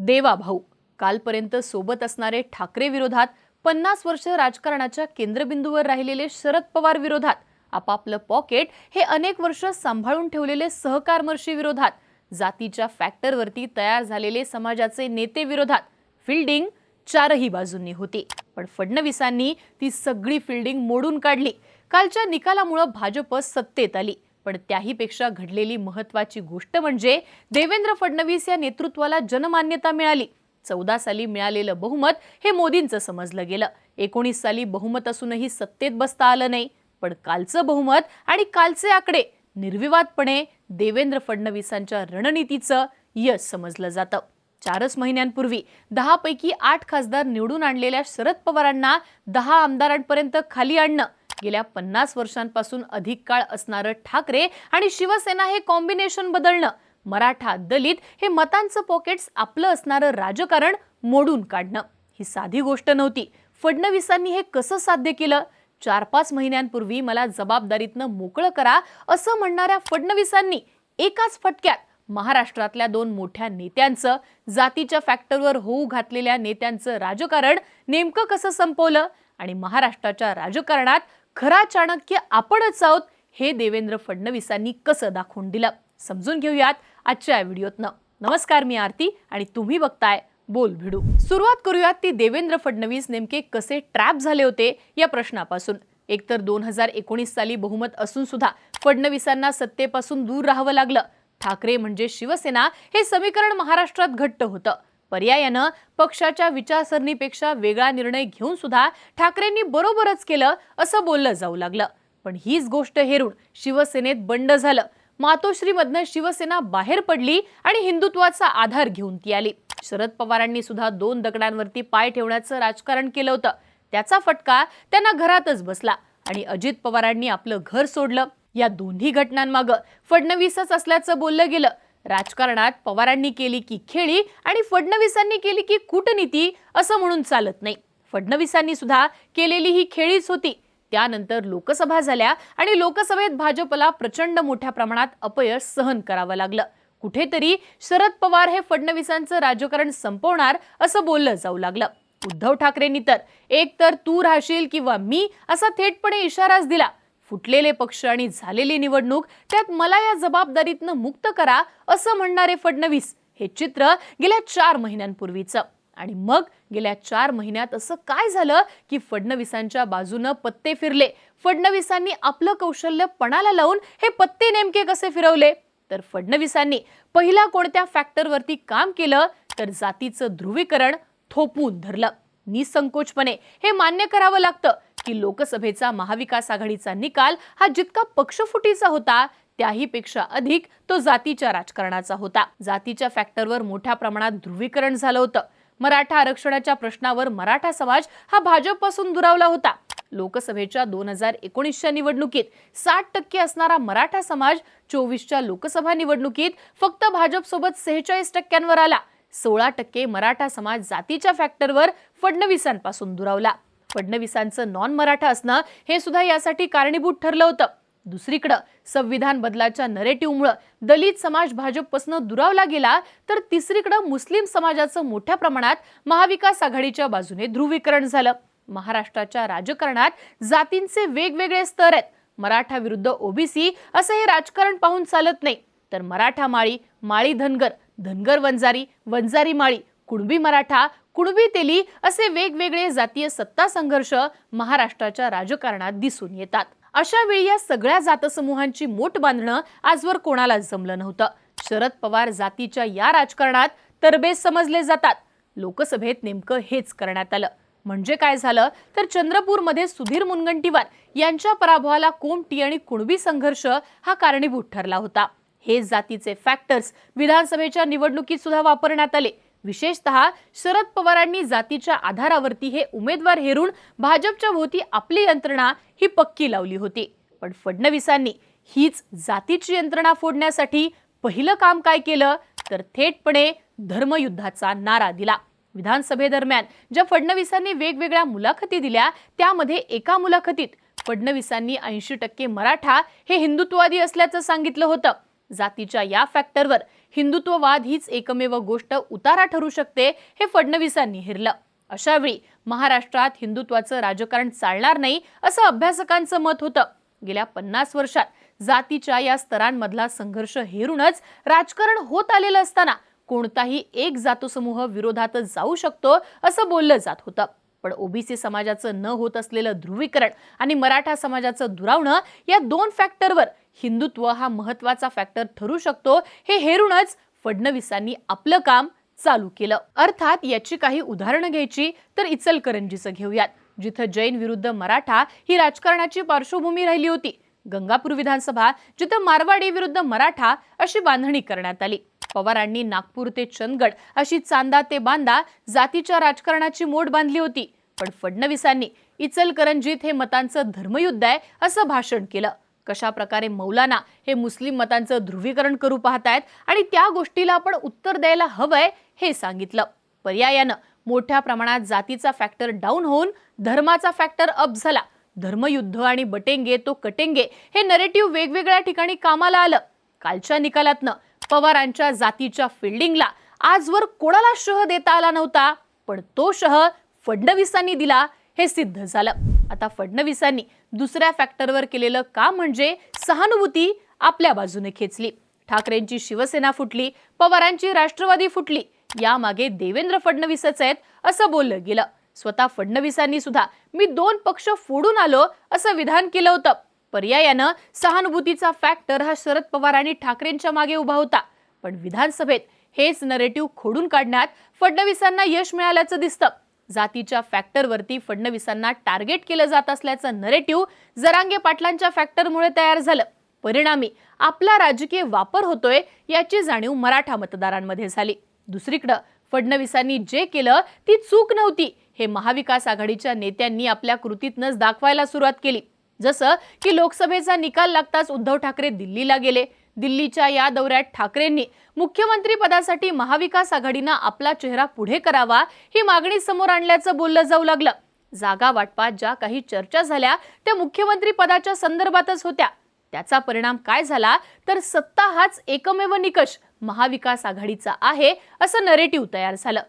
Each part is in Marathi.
देवा भाऊ. कालपर्यंत सोबत असणारे ठाकरे विरोधात पन्नास वर्ष राजकारणाच्या केंद्रबिंदूवर राहिलेले शरद पवार विरोधात आपापलं पॉकेट हे अनेक वर्ष सांभाळून ठेवलेले सहकारमर्शी विरोधात जातीच्या फॅक्टरवरती तयार झालेले समाजाचे नेते विरोधात फिल्डिंग चारही बाजूंनी होती. पण फडणवीसांनी ती सगळी फिल्डिंग मोडून काढली. कालच्या निकालामुळं भाजप सत्तेत आली. पण त्याहीपेक्षा घडलेली महत्वाची गोष्ट म्हणजे देवेंद्र फडणवीस या नेतृत्वाला जनमान्यता मिळाली. चौदा साली मिळालेलं बहुमत हे मोदींचं समजलं गेलं. एकोणीस साली बहुमत असूनही सत्तेत बसता आलं नाही. पण कालचं बहुमत आणि कालचे आकडे निर्विवादपणे देवेंद्र फडणवीसांच्या रणनीतीचं यश समजलं जातं. चारच महिन्यांपूर्वी दहापैकी आठ खासदार निवडून आणलेल्या शरद पवारांना दहा आमदारांपर्यंत खाली आणणं गेल्या पन्नास वर्षांपासून अधिक काळ असणारं ठाकरे आणि शिवसेना हे कॉम्बिनेशन बदलणं मराठा दलित हे मतांचं पॉकेट्स आपलं असणारं राजकारण मोडून काढणं. ही साधी गोष्ट नव्हती. फडणवीसांनी हे कसं साध्य केलं? चार पाच महिन्यांपूर्वी मला जबाबदारीतनं मोकळं करा असं म्हणणाऱ्या फडणवीसांनी एकाच फटक्यात महाराष्ट्रातल्या दोन मोठ्या नेत्यांचं जातीच्या फॅक्टरवर होऊ घातलेल्या नेत्यांचं राजकारण नेमकं कसं संपवलं आणि महाराष्ट्राच्या राजकारणात खरा चाणक्य आपणच आहोत हे देवेंद्र फडणवीसांनी कसं दाखवून दिलं? समजून घेऊयात आजच्या व्हिडिओतनं. नमस्कार मी आरती आणि तुम्ही बघताय बोल भिडू. सुरुवात करूयात ती देवेंद्र फडणवीस नेमके कसे ट्रॅप झाले होते या प्रश्नापासून. एकतर दोन हजार एकोणीस साली बहुमत असून सुद्धा फडणवीसांना सत्तेपासून दूर राहावं लागलं. ठाकरे म्हणजे शिवसेना हे समीकरण महाराष्ट्रात घट्ट होतं. पर्यायानं पक्षाच्या विचारसरणीपेक्षा वेगळा निर्णय घेऊन सुद्धा ठाकरेंनी बरोबरच केलं असं बोललं जाऊ लागलं. पण हीच गोष्ट हेरून शिवसेनेत बंड झालं. मातोश्रीमधनं शिवसेना बाहेर पडली आणि हिंदुत्वाचा आधार घेऊन ती आली. शरद पवारांनी सुद्धा दोन दगडांवरती पाय ठेवण्याचं राजकारण केलं होतं. त्याचा फटका त्यांना घरातच बसला आणि अजित पवारांनी आपलं घर सोडलं. या दोन्ही घटनांमागं फडणवीसच असल्याचं बोललं गेलं. राजकारणात पवारांनी केली की खेळी आणि फडणवीसांनी केली की कूटनीती असं म्हणून चालत नाही. फडणवीसांनी सुद्धा केलेली ही खेळीच होती. त्यानंतर लोकसभा झाल्या आणि लोकसभेत भाजपला प्रचंड मोठ्या प्रमाणात अपयश सहन करावं लागलं. कुठेतरी शरद पवार हे फडणवीसांचं राजकारण संपवणार असं बोललं जाऊ लागलं. उद्धव ठाकरेंनी तर एक तर तू राहशील किंवा मी असा थेटपणे इशाराच दिला. फुटलेले पक्ष आणि झालेली निवडणूक त्यात मला या जबाबदारीतनं मुक्त करा असं म्हणणारे फडणवीस हे चित्र गेल्या चार महिन्यांपूर्वीचं. आणि मग गेल्या चार महिन्यात असं काय झालं की फडणवीसांच्या बाजूनं पत्ते फिरले? फडणवीसांनी आपलं कौशल्य पणाला लावून हे पत्ते नेमके कसे फिरवले? तर फडणवीसांनी पहिला कोणत्या फॅक्टरवरती काम केलं? तर जातीचं ध्रुवीकरण थोपून धरलं. निसंकोचपणे हे मान्य करावं लागतं. की लोकसभेचा महाविकास आघाडीचा निकाल हा जितका पक्षफुटीचा होता त्याहीपेक्षा अधिक तो जातीच्या राजकारणाचा होता. जातीच्या फॅक्टरवर मोठ्या प्रमाणात ध्रुवीकरण झालं होतं. मराठा आरक्षणाच्या प्रश्नावर मराठा समाज हा भाजपपासून दुरावला होता. लोकसभेच्या दोन हजार एकोणीसच्या निवडणुकीत साठ टक्के असणारा मराठा समाज चोवीसच्या लोकसभा निवडणुकीत फक्त भाजपसोबत सेहेचाळीस टक्क्यांवर आला. सोळा टक्के मराठा समाज जातीच्या फॅक्टरवर फडणवीसांपासून दुरावला. फडणवीसांचं नॉन मराठा असणं हे सुद्धा यासाठी कारणीभूत ठरलं होतं. दुसरीकडं संविधान बदलाच्या नरेटिव्हमुळं दलित समाज भाजपपासून दुरावला गेला तर तिसरीकडं मुस्लिम समाजाचं मोठ्या प्रमाणात महाविकास आघाडीच्या बाजूने ध्रुवीकरण झालं. महाराष्ट्राच्या राजकारणात जातींचे वेगवेगळे स्तर आहेत. मराठा विरुद्ध ओबीसी असं हे राजकारण पाहून चालत नाही. तर मराठा माळी माळी धनगर धनगर वंजारी वंजारी माळी कुणबी मराठा कुणबी तेली असे वेगवेगळे जातीय सत्ता संघर्ष महाराष्ट्राच्या राजकारणात दिसून येतात. अशा वेळी या सगळ्या जातसमूहांची मोठ बांधणं आजवर कोणालाच जमलं नव्हतं. शरद पवार जातीच्या या राजकारणात तरबेज समजले जातात. लोकसभेत नेमकं हेच करण्यात आलं. म्हणजे काय झालं? तर चंद्रपूरमध्ये सुधीर मुनगंटीवार यांच्या पराभवाला कोमटी आणि कुणबी संघर्ष हा कारणीभूत ठरला होता. हे जातीचे फॅक्टर्स विधानसभेच्या निवडणुकीत सुद्धा वापरण्यात आले. विशेषतः शरद पवारांनी जातीच्या आधारावरती हे उमेदवार हेरून भाजपच्या भोवती आपली यंत्रणा ही पक्की लावली होती. पण फडणवीसांनी हीच जातीची यंत्रणा फोडण्यासाठी पहिलं काम काय केलं? तर थेटपणे धर्मयुद्धाचा नारा दिला. विधानसभेदरम्यान ज्या फडणवीसांनी वेगवेगळ्या मुलाखती दिल्या त्यामध्ये एका मुलाखतीत फडणवीसांनी ऐंशी टक्के मराठा हे हिंदुत्ववादी असल्याचं सांगितलं होतं. जातीच्या या फॅक्टरवर हिंदुत्ववाद हीच एकमेव गोष्ट उतारा ठरू शकते हे फडणवीसांनी हिरलं. अशावेळी महाराष्ट्रात हिंदुत्वाचं राजकारण चालणार नाही असं अभ्यासकांचं मत होतं. गेल्या पन्नास वर्षात जातीच्या या स्तरांमधला संघर्ष हेरूनच राजकारण होत आलेलं असताना कोणताही एक जातोसमूह विरोधात जाऊ शकतो असं बोललं जात होतं. पण ओबीसी समाजाचं न होत असलेलं ध्रुवीकरण आणि मराठा समाजाचं दुरावणं या दोन फॅक्टरवर हिंदुत्व हा महत्त्वाचा फॅक्टर ठरू शकतो. हे हेरूनच फडणवीसांनी आपलं काम चालू केलं. अर्थात याची काही उदाहरणं घ्यायची तर इचलकरंजीचं घेऊयात जिथं जैन विरुद्ध मराठा ही राजकारणाची पार्श्वभूमी राहिली होती. गंगापूर विधानसभा जिथं मारवाडी विरुद्ध मराठा अशी बांधणी करण्यात आली. पवारांनी नागपूर ते चंदगड अशी चांदा ते बांदा जातीच्या राजकारणाची मोड बांधली होती. पण फडणवीसांनी इचलकरंजीत हे मतांचं धर्मयुद्ध आहे असं भाषण केलं. कशा प्रकारे मौलाना हे मुस्लिम मतांचं ध्रुवीकरण करू पाहतायत आणि त्या गोष्टीला आपण उत्तर द्यायला हवंय हे सांगितलं. पर्यायानं मोठ्या प्रमाणात जातीचा फॅक्टर डाऊन होऊन धर्माचा फॅक्टर अप झाला. धर्मयुद्ध आणि बटेंगे तो कटेंगे हे नरेटिव्ह वेगवेगळ्या ठिकाणी कामाला आलं. कालच्या निकालातनं पवारांच्या जातीच्या फिल्डिंगला आजवर कोणाला शह देता आला नव्हता पण तो शह फडणवीसांनी दिला हे सिद्ध झालं. आता फडणवीसांनी दुसऱ्या फॅक्टरवर केलेलं काम म्हणजे सहानुभूती आपल्या बाजूने खेचली. ठाकरेंची शिवसेना फुटली पवारांची राष्ट्रवादी फुटली यामागे देवेंद्र फडणवीसच आहेत असं बोललं गेलं. स्वतः फडणवीसांनी सुद्धा मी दोन पक्ष फोडून आलो असं विधान केलं होतं. पर्यायानं सहानुभूतीचा फॅक्टर हा शरद पवार आणि ठाकरेंच्या मागे उभा होता. पण विधानसभेत हेच नरेटिव्ह खोडून काढण्यात फडणवीसांना यश मिळाल्याचं दिसतं. जातीच्या फॅक्टरवरती फडणवीसांना टार्गेट केलं जात असल्याचं नरेटिव्ह जरांगे पाटलांच्या फॅक्टरमुळे तयार झालं. परिणामी आपला राजकीय वापर होतोय याची जाणीव मराठा मतदारांमध्ये झाली. दुसरीकडं फडणवीसांनी जे केलं ती चूक नव्हती. हे महाविकास आघाडीच्या नेत्यांनी आपल्या कृतीतनंच दाखवायला सुरुवात केली. जसं की लोकसभेचा निकाल लागताच उद्धव ठाकरे दिल्लीला गेले. दिल्लीच्या या दौऱ्यात ठाकरेंनी मुख्यमंत्री पदासाठी महाविकास आघाडीनं आपला चेहरा पुढे करावा ही मागणी समोर आणल्याचं बोललं जाऊ लागलं. जागा वाटपात ज्या काही चर्चा झाल्या त्या मुख्यमंत्री पदाच्या संदर्भातच होत्या. त्याचा परिणाम काय झाला? तर सत्ता हाच एकमेव निकष महाविकास आघाडीचा आहे असं नरेटिव्ह तयार झालं.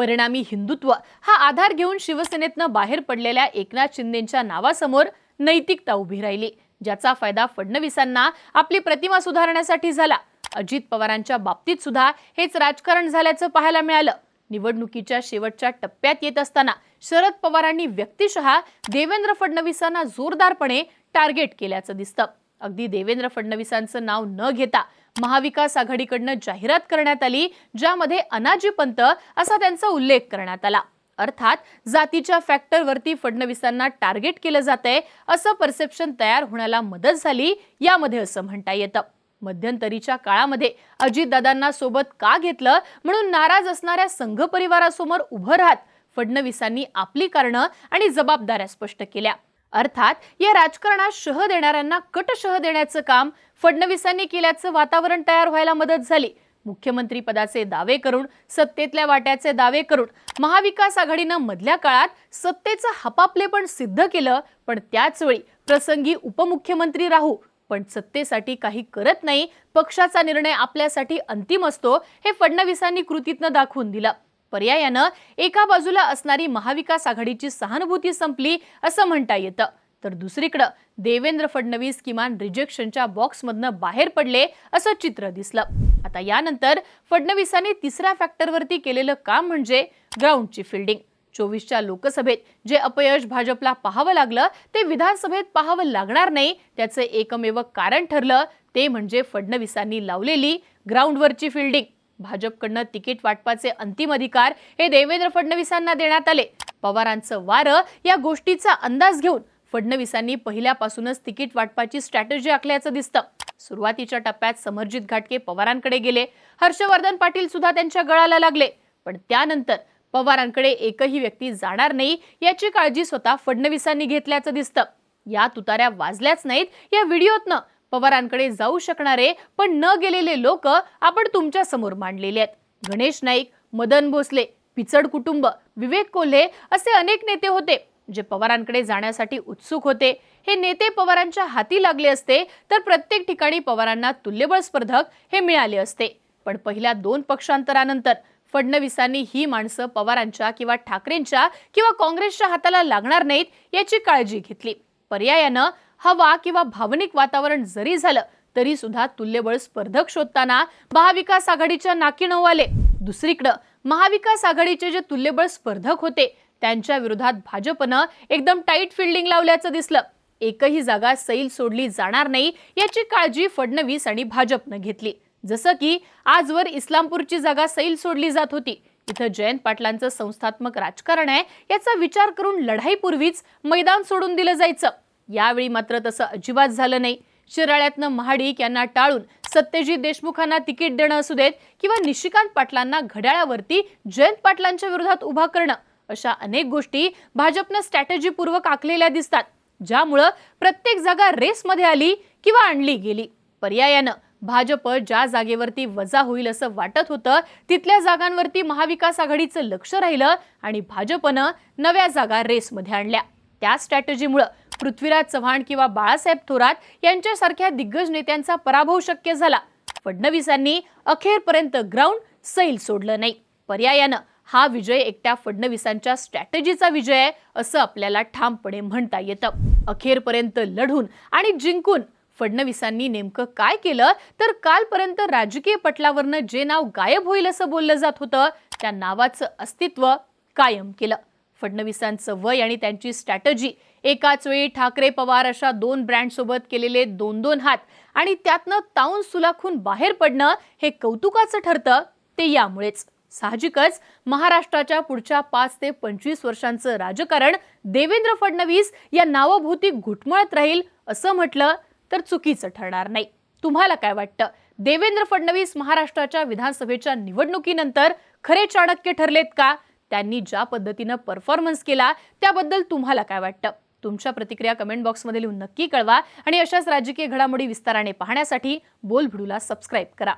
परिणामी हिंदुत्व हा आधार घेऊन शिवसेनेतनं बाहेर पडलेल्या एकनाथ शिंदेच्या नावासमोर नैतिकता उभी राहिली ज्याचा फायदा फडणवीसांना आपली प्रतिमा सुधारण्यासाठी झाला. अजित पवारांच्या बाबतीत सुद्धा हेच राजकारण झाल्याचं पाहायला मिळालं. निवडणुकीच्या शेवटच्या टप्प्यात येत असताना शरद पवारांनी व्यक्तिशः देवेंद्र फडणवीसांना जोरदारपणे टार्गेट केल्याचं दिसतं. अगदी देवेंद्र फडणवीसांचं नाव न घेता महाविकास आघाडीकडनं जाहिरात करण्यात आली ज्यामध्ये अनाजी पंत असा त्यांचा उल्लेख करण्यात आला. अर्थात जातीच्या फॅक्टरवरती फडणवीसांना टार्गेट केलं जातंय असं परसेप्शन तयार होण्याला मदत झाली यामध्ये असं म्हणता येतं. मध्यंतरीच्या काळामध्ये अजितदादांना सोबत का घेतलं? म्हणून नाराज असणाऱ्या संघ परिवारासमोर उभं राहत फडणवीसांनी आपली कारणं आणि जबाबदाऱ्या स्पष्ट केल्या. अर्थात या राजकारणात शह देणाऱ्यांना कट शह देण्याचं काम फडणवीसांनी केल्याचं वातावरण तयार व्हायला मदत झाली. मुख्यमंत्री पदाचे दावे करून सत्तेतल्या वाट्याचे दावे करून महाविकास आघाडीनं मधल्या काळात सत्तेचं हपापलेपण सिद्ध केलं पण त्याचवेळी प्रसंगी उपमुख्यमंत्री राहू पण सत्तेसाठी काही करत नाही पक्षाचा निर्णय आपल्यासाठी अंतिम असतो हे फडणवीसांनी कृतीतनं दाखवून दिलं. पर्यायानं एका बाजूला असणारी महाविकास आघाडीची सहानुभूती संपली असं म्हणता येतं. तर दुसरीकडं देवेंद्र फडणवीस किमान रिजेक्शनच्या बॉक्समधनं बाहेर पडले असं चित्र दिसलं. आता यानंतर फडणवीसांनी तिसऱ्या फॅक्टरवरती केलेलं काम म्हणजे ग्राउंडची फिल्डिंग. चोवीसच्या लोकसभेत जे अपयश भाजपला पाहावं लागलं ते विधानसभेत पाहावं लागणार नाही त्याचं एकमेव कारण ठरलं ते म्हणजे फडणवीसांनी लावलेली ग्राउंडवरची फिल्डिंग. भाजपकडनं तिकीट वाटपाचे अंतिम अधिकार हे देवेंद्र फडणवीसांना देण्यात आले. पवारांचं वारं या गोष्टीचा अंदाज घेऊन फडणवीसांनी पहिल्यापासूनच तिकीट वाटपाची स्ट्रॅटेजी आखल्याचं दिसतं. सुरुवातीच्या टप्प्यात समरजित घाटके पवारांकडे गेले. हर्षवर्धन पाटील सुद्धा त्यांच्या गळाला लागले. पण त्यानंतर पवारांकडे एकही व्यक्ती जाणार नाही याची काळजी स्वतः फडणवीसांनी घेतल्याचं दिसतं. या तुताऱ्या वाजल्याच नाहीत या व्हिडिओतनं. पवारांकडे जाऊ शकणारे पण न गेलेले लोक आपण तुमच्यासमोर मांडलेले आहेत. गणेश नाईक मदन भोसले पिचड कुटुंब विवेक कोल्हे असे अनेक नेते होते जे पवारांकडे जाण्यासाठी उत्सुक होते. हे नेते पवारांच्या हाती लागले असते तर प्रत्येक ठिकाणी पवारांना तुल्यबळ स्पर्धक हे मिळाले असते. पण पहिल्या दोन पक्षांतरानंतर फडणवीसांनी ही माणसं पवारांच्या किंवा ठाकरेंच्या किंवा काँग्रेसच्या हाताला लागणार नाहीत याची काळजी घेतली. पर्यायानं हवा किंवा भावनिक वातावरण जरी झालं तरी सुद्धा तुल्यबळ स्पर्धक शोधताना महाविकास आघाडीच्या नाकी नऊ आले. दुसरीकडं महाविकास आघाडीचे जे तुल्यबळ स्पर्धक होते त्यांच्या विरोधात भाजपनं एकदम टाईट फिल्डिंग लावल्याचं दिसलं. एकही जागा सैल सोडली जाणार नाही याची काळजी फडणवीस आणि भाजपनं घेतली. जसं की आजवर इस्लामपूरची जागा सैल सोडली जात होती. इथं जयंत पाटलांचं संस्थात्मक राजकारण आहे याचा विचार करून लढाईपूर्वीच मैदान सोडून दिलं जायचं. यावेळी मात्र तसं अजिबात झालं नाही. शिराळ्यातनं महाडिक यांना टाळून सत्यजित देशमुखांना तिकीट देणं असू देत किंवा निशिकांत पाटलांना घड्याळावरती जयंत पाटलांच्या विरोधात उभा करणं अशा अनेक गोष्टी भाजपनं स्ट्रॅटेजीपूर्वक आखलेल्या दिसतात ज्यामुळं प्रत्येक जागा रेसमध्ये आली किंवा आणली गेली. पर्यायानं भाजप ज्या जागेवरती वजा होईल असं वाटत होतं तिथल्या जागांवरती महाविकास आघाडीचं लक्ष राहिलं आणि भाजपनं नव्या जागा रेसमध्ये आणल्या. त्या स्ट्रॅटेजीमुळं पृथ्वीराज चव्हाण किंवा बाळासाहेब थोरात यांच्यासारख्या दिग्गज नेत्यांचा पराभव शक्य झाला. फडणवीसांनी अखेरपर्यंत ग्राउंड सैल सोडलं नाही. पर्यायानं हा विजय एकट्या फडणवीसांच्या स्ट्रॅटेजीचा विजय आहे असं आपल्याला ठामपणे म्हणता येतं. अखेरपर्यंत लढून आणि जिंकून फडणवीसांनी नेमकं काय केलं तर कालपर्यंत राजकीय पटलावरनं जे नाव गायब होईल असं बोललं जात होतं त्या नावाचं अस्तित्व कायम केलं. फडणवीसांचं वय आणि त्यांची स्ट्रॅटजी एकाच वेळी ठाकरे पवार अशा दोन ब्रँडसोबत केलेले दोन दोन हात आणि त्यातनं ताऊन सुलाखून बाहेर पडणं हे कौतुकाचं ठरतं ते यामुळेच. साहजिकच महाराष्ट्राच्या पुढच्या पाच ते पंचवीस वर्षांचं राजकारण देवेंद्र फडणवीस या नावाभोवती घुटमळत राहील असं म्हटलं तर चुकीचं ठरणार नाही. तुम्हाला काय वाटतं? देवेंद्र फडणवीस महाराष्ट्राच्या विधानसभेच्या निवडणुकीनंतर खरे चाणक्य ठरलेत का? त्यांनी ज्या पद्धतीनं परफॉर्मन्स केला त्याबद्दल तुम्हाला काय वाटतं? तुमच्या प्रतिक्रिया कमेंट बॉक्समध्ये लिहून नक्की कळवा आणि अशाच राजकीय घडामोडी विस्ताराने पाहण्यासाठी बोलभिडूला सबस्क्राईब करा.